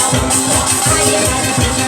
I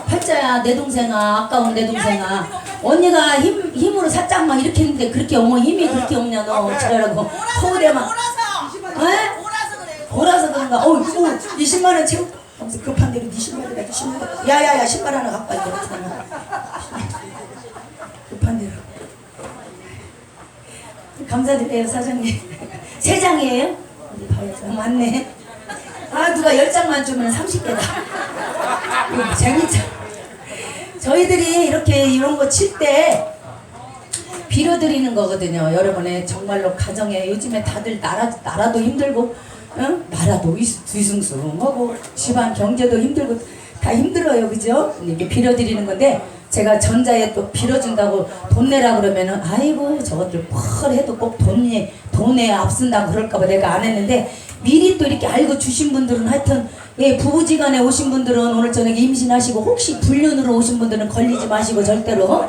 팔자야 내 동생아 아까운 내 동생아. 언니가 힘 힘으로 살짝만 이렇게 했는데 그렇게 어머 힘이 그렇게 없냐 너. 저라고. 서울에만 에? 몰아서. 그런가 어, 어 20만 원 채우 하면서 급한 대로 네 10만 원이다 10만 원. 야야야 10만 원 하나 갖고 와야 급한 대로. 감사드려요 사장님. 세 장이에요? 어디 봐야죠 맞네. 아 누가 열 장만 주면 30개다. 이거 재밌죠 저희들이 이렇게 이런 거 칠 때 빌어드리는 거거든요. 여러분의 정말로 가정에 요즘에 다들 나라 나라도 힘들고, 응? 나라도 뒤숭숭하고 집안 경제도 힘들고 다 힘들어요, 그죠? 이렇게 빌어드리는 건데 제가 전자에 또 빌어준다고 돈 내라 그러면은 아이고 저것들 펄 해도 꼭 돈이 돈에 앞선다고 그럴까봐 내가 안 했는데 미리 또 이렇게 알고 주신 분들은 하여튼 예, 부부지간에 오신 분들은 오늘 저녁에 임신하시고 혹시 불륜으로 오신 분들은 걸리지 마시고 절대로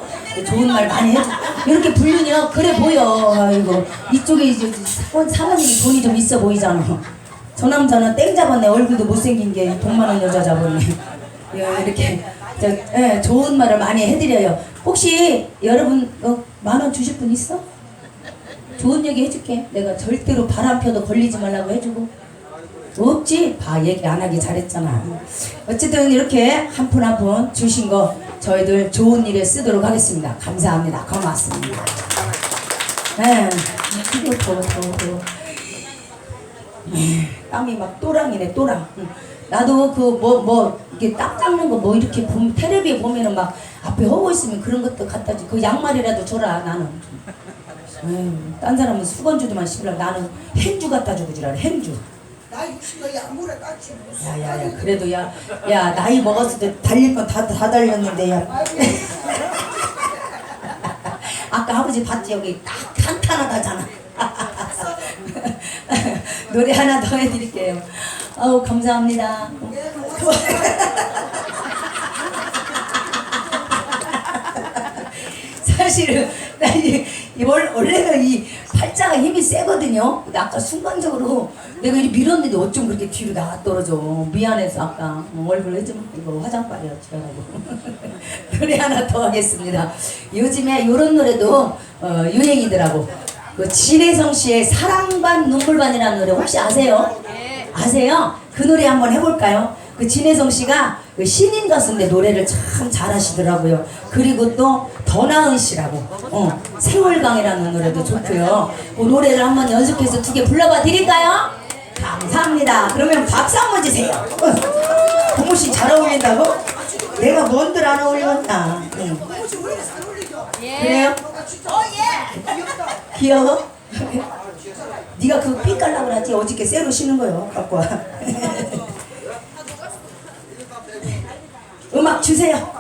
좋은 말 많이 해줘. 이렇게 불륜이요? 그래 보여. 아이고 이쪽에 이제 사원 사모님이 돈이 좀 있어 보이잖아. 저 남자는 땡 잡았네. 얼굴도 못생긴 게 돈 많은 여자 잡았네. 예, 이렇게 저, 예, 좋은 말을 많이 해드려요. 혹시 여러분 어, 만원 주실 분 있어? 좋은 얘기 해줄게. 내가 절대로 바람 펴도 걸리지 말라고 해주고. 없지? 봐, 얘기 안 하기 잘했잖아. 어쨌든 이렇게 한 푼 한 푼 주신 거 저희들 좋은 일에 쓰도록 하겠습니다. 감사합니다. 고맙습니다. 네. 더워, 더워, 더워. 네, 땀이 막 또랑이네, 또랑. 응. 나도 그 뭐, 뭐, 이렇게 땀 닦는 거 뭐 이렇게 보면, 텔레비에 보면은 막 앞에 허고 있으면 그런 것도 갖다 주. 그 양말이라도 줘라, 나는. 에휴, 딴 사람은 수건주도만 씹으려 나는 행주 갖다 주고 지랄 행주. 나 60도 양물에 깍지 무슨. 야야야 그래도 야 야 나이 먹었을 때 달릴 건 다 다 달렸는데 야. 아까 아버지 봤지? 여기 딱 탄탄하다잖아. 노래 하나 더 해드릴게요. 아우 감사합니다. 사실은 나 이, 이 원- 원래는 이 팔자가 힘이 세거든요. 근데 아까 순간적으로 내가 이렇게 밀었는데 어쩜 그렇게 뒤로 나가 떨어져. 미안해서 아까 어, 얼굴 해좀 이거 화장빨이었지라고 노래 하나 더 하겠습니다. 요즘에 이런 노래도 어, 유행이더라고. 그 진혜성 씨의 사랑반 눈물반이라는 노래 혹시 아세요? 아세요? 그 노래 한번 해볼까요? 그 진혜성 씨가 그 신인 가수인데 노래를 참 잘하시더라고요. 그리고 또 더나은 씨라고 어, 세월강이라는 노래도 좋고요. 그 노래를 한번 연습해서 두 개 불러봐 드릴까요? 감사합니다. 그러면 박수 한번 주세요. 어. 고모 씨잘 어울린다고? 내가 뭔들 안 어울렸나? 응. 어울리죠? 그래요? 어 예. 귀여워? 네가 그거 삐 깔라고 그러지 어저께 쇠로 쉬는 거요 갖고 와 음악 주세요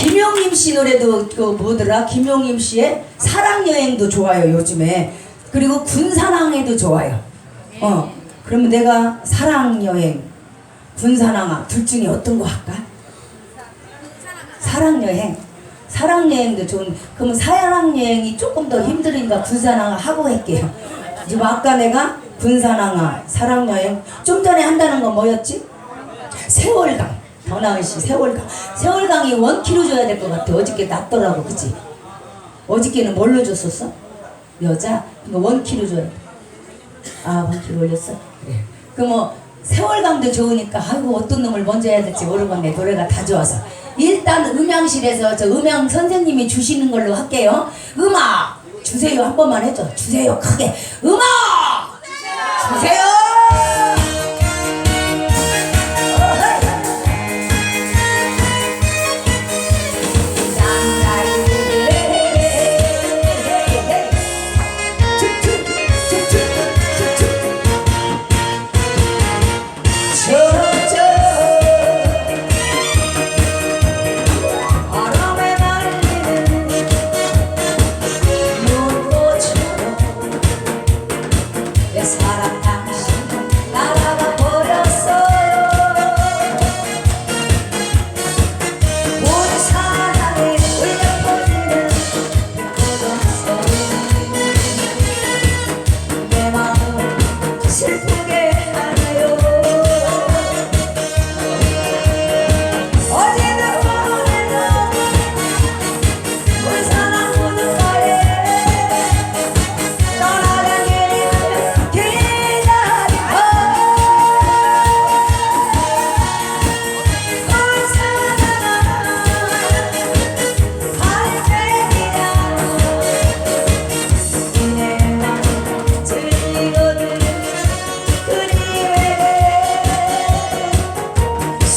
김용임 씨 노래도 그 뭐더라? 김용임 씨의 사랑 여행도 좋아요 요즘에. 그리고 군 사랑에도 좋아요. 어. 그러면 내가 사랑 여행, 군 사랑아 둘 중에 어떤 거 할까? 사랑 여행. 사랑 여행도 좋은. 그러면 사랑 여행이 조금 더 힘드니까 군 사랑아 하고 할게요. 지금 아까 내가 군 사랑아 사랑 여행 좀 전에 한다는 건 뭐였지? 세월강. 더나은 씨 세월강. 세월강이 원 키로 줘야 될 것 같아. 어저께 낮더라고, 그치? 어저께는 뭘로 줬었어? 여자? 이거 원키로 줘야 돼. 아, 원 키로 올렸어? 그래. 그 뭐, 세월강도 좋으니까, 아이고, 어떤 놈을 먼저 해야 될지 모르겠네. 노래가 다 좋아서. 일단 음향실에서 저 음향 선생님이 주시는 걸로 할게요. 음악! 주세요. 한 번만 해줘. 주세요. 크게. 음악! 주세요!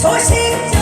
শশী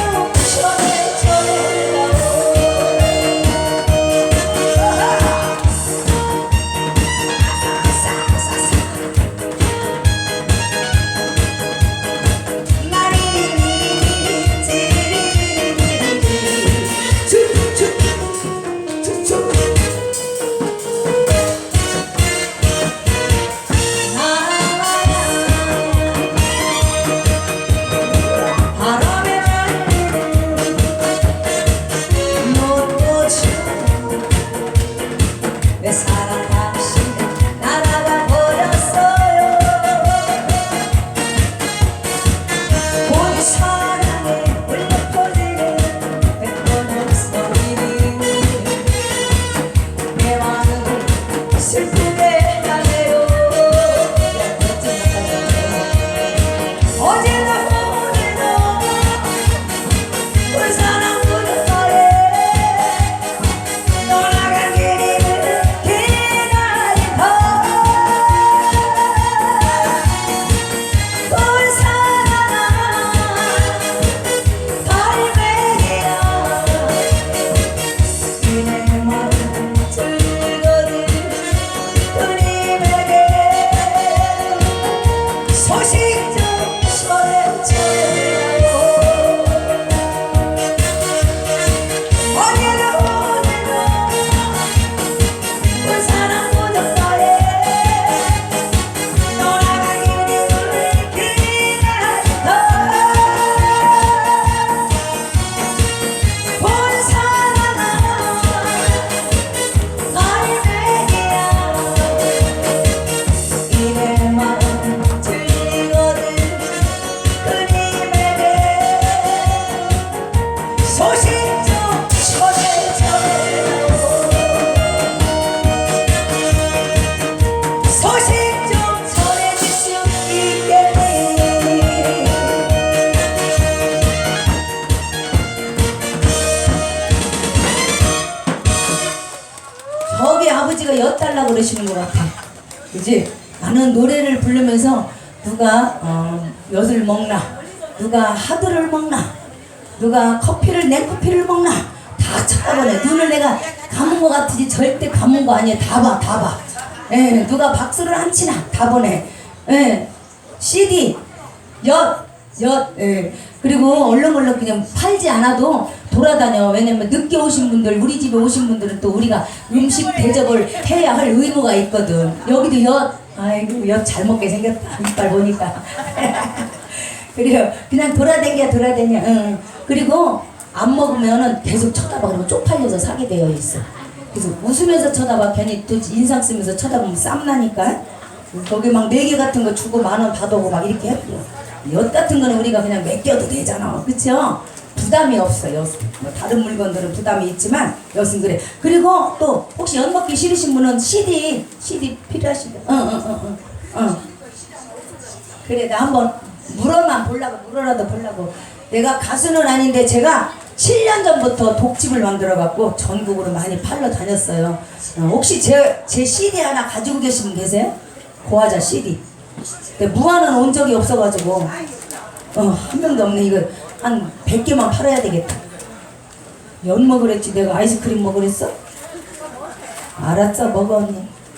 엿달라고 그러시는 것 같아. 그지? 나는 노래를 부르면서 누가 어, 엿을 먹나? 누가 하드를 먹나? 누가 커피를 내 커피를 먹나? 다 쳐다보네. 눈을 내가 감은 것 같으지 절대 감은 거 아니야. 다 봐 다 봐. 예, 누가 박수를 안 치나? 다 보네. 예, CD 엿 엿, 예. 그리고 얼렁얼렁 그냥 팔지 않아도 돌아다녀. 왜냐면 늦게 오신 분들, 우리 집에 오신 분들은 또 우리가 음식 대접을 해야 할 의무가 있거든. 여기도 엿, 아이고, 엿 잘 먹게 생겼다. 이빨 보니까. 그래요. 그냥 돌아다녀, 돌아다녀. 응. 그리고 안 먹으면은 계속 쳐다봐. 그러면 쪽팔려서 사게 되어 있어. 그래서 웃으면서 쳐다봐. 괜히 또 인상 쓰면서 쳐다보면 쌈 나니까. 거기 막 네 개 같은 거 주고 만 원 받아오고 막 이렇게 해요. 엿 같은 거는 우리가 그냥 맡겨도 되잖아. 그쵸? 부담이 없어요. 뭐 다른 물건들은 부담이 있지만 엿은 그래. 그리고 또 혹시 엿 먹기 싫으신 분은 CD, CD 필요하시죠? 응, 응, 응, 응. 응. 그래 나 한번 물어만 보려고 물어라도 보려고 내가 가수는 아닌데 제가 7년 전부터 독집을 만들어 갖고 전국으로 많이 팔러 다녔어요 어, 혹시 제, 제 CD 하나 가지고 계신 분 계세요? 고화자 CD 근데 무한은 온 적이 없어가지고 어, 한 명도 없네. 이거 한 100개만 팔아야 되겠다. 연 먹으랬지. 내가 아이스크림 먹으랬어? 알았어 먹어 언니